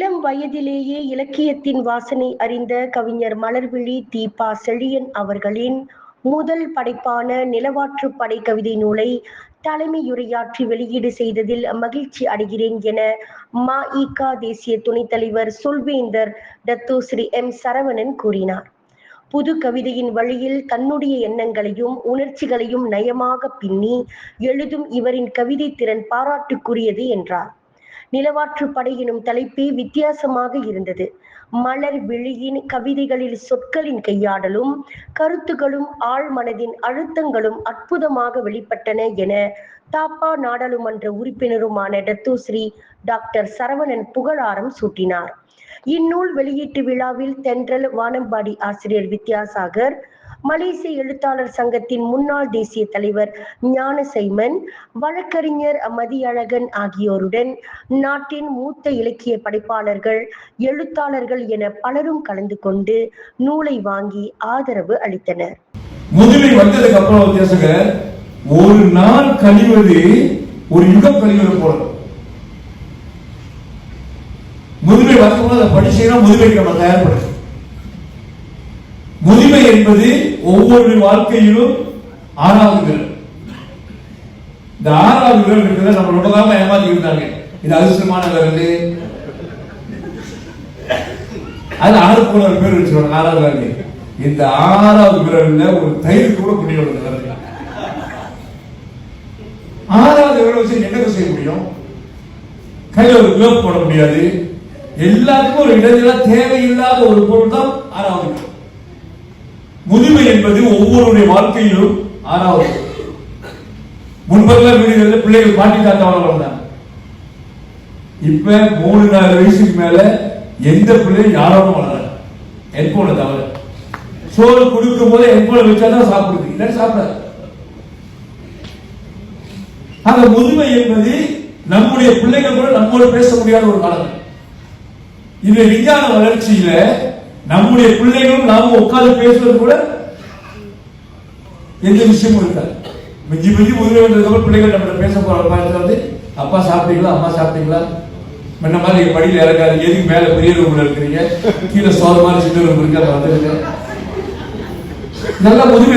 வயதிலேயே இலக்கியத்தின் வாசனை அறிந்த கவிஞர் மலர்விழி தீபா செழியன் அவர்களின் முதல் படைப்பான நிலவாற்று படை கவிதை நூலை தலைமையுரையாற்றி வெளியீடு செய்ததில் மகிழ்ச்சி அடைகிறேன் என மா இகா தேசிய துணைத் தலைவர் சொல்வேந்தர் டத்தோஸ்ரீ எம் சரவணன் கூறினார். புது கவிதையின் வழியில் தன்னுடைய எண்ணங்களையும் உணர்ச்சிகளையும் நயமாக பின்னி எழுதும் இவரின் கவிதை திறன் பாராட்டுக்குரியது என்றார். நிலவாற்று படையினும் தலைப்பே வித்தியாசமாக இருந்தது. மலர் விழியின் கவிதைகளில் சொற்களின் கையாடலும் கருத்துகளும் ஆழ்மனதின் அழுத்தங்களும் அற்புதமாக வெளிப்பட்டன என தாப்பா நாடாளுமன்ற உறுப்பினருமான டத்தோஸ்ரீ டாக்டர் சரவணன் புகழாரம் சூட்டினார். இந்நூல் வெளியீட்டு விழாவில் தென்றல் வானம்பாடி ஆசிரியர் வித்யாசாகர் மலேசிய எழுத்தாளர் சங்கத்தின் முன்னாள் தேசிய தலைவர் ஞானசைமன் வழக்கறிஞர் மதியழகன் ஆகியோருடன் நாட்டின் மூத்த இலக்கிய படைப்பாளர்கள் எழுத்தாளர்கள் என பலரும் கலந்து கொண்டு நூலை வாங்கி ஆதரவு அளித்தனர். முதுமை வந்ததுக்கு அப்புறம் வித்தியாசங்க ஒரு நாள் கழிவது ஒரு யுகம் கழிவது போல. முதுமை வரும்போது அதை படிச்சீங்கன்னா முதுமைக்கு நம்ம தயார்படுது முதுமை என்பது ஒவ்வொரு வாழ்க்கையிலும் ஆறாவது விரல் இந்த ஆறாவது விரல் இருக்கிறத நம்மளோட தான் ஏமாத்தி இருந்தாங்க இது அதிர்ஷ்டமான விரல் அது ஆறு போல ஒரு பேர் வச்சிருவாங்க ஆறாவது விரல் இந்த ஆறாவது விரல்ல ஒரு தயிர் கூட புண்ணியம் விரல் ஆறாவது விரல் வச்சு என்ன செய்ய முடியும்? கையில ஒரு குளோப் போட முடியாது. எல்லாத்துக்கும் ஒரு இடைநிலா தேவையில்லாத ஒரு பொருள் தான் ஆறாவது விரல். முதுமை என்பது ஒவ்வொருடைய வாழ்க்கையிலும் ஆறாவது. முன்பெல்லாம் வீடுகளில் பிள்ளைகள் பாட்டி தாத்தாவோட வளர்ந்தாங்க இப்ப மூணு நாலு வயசுக்கு மேல எந்த பிள்ளையும் யாரோட வளர ஹெட்போனை தவிர சோறு கொடுக்கும் போது ஹெட்போனை வச்சாதான் சாப்பிடுது. இல்லை சாப்பிடாது. அந்த முதுமை என்பது நம்முடைய பிள்ளைகள் கூட நம்மோடு பேச முடியாத ஒரு காலம். இது விஞ்ஞான வளர்ச்சியில நம்முடைய பிள்ளைகளும் நாம உட்கார்ந்து பேசுறது கூட எந்த விஷயமும் இருக்காது. மிஞ்சி மிஞ்சி முதுமை பிள்ளைகள் நம்ம பேச போற மாதிரி வந்து அப்பா சாப்பிட்டீங்களா? அம்மா சாப்பிட்டீங்களா? முன்ன மாதிரி படியில் இறக்காது. எதுக்கு மேல பெரிய ரூம்ல இருக்கிறீங்க? கீழே சோற மாதிரி சின்ன ரூம் இருக்கு அதை வந்துருங்க நல்லா முதுமை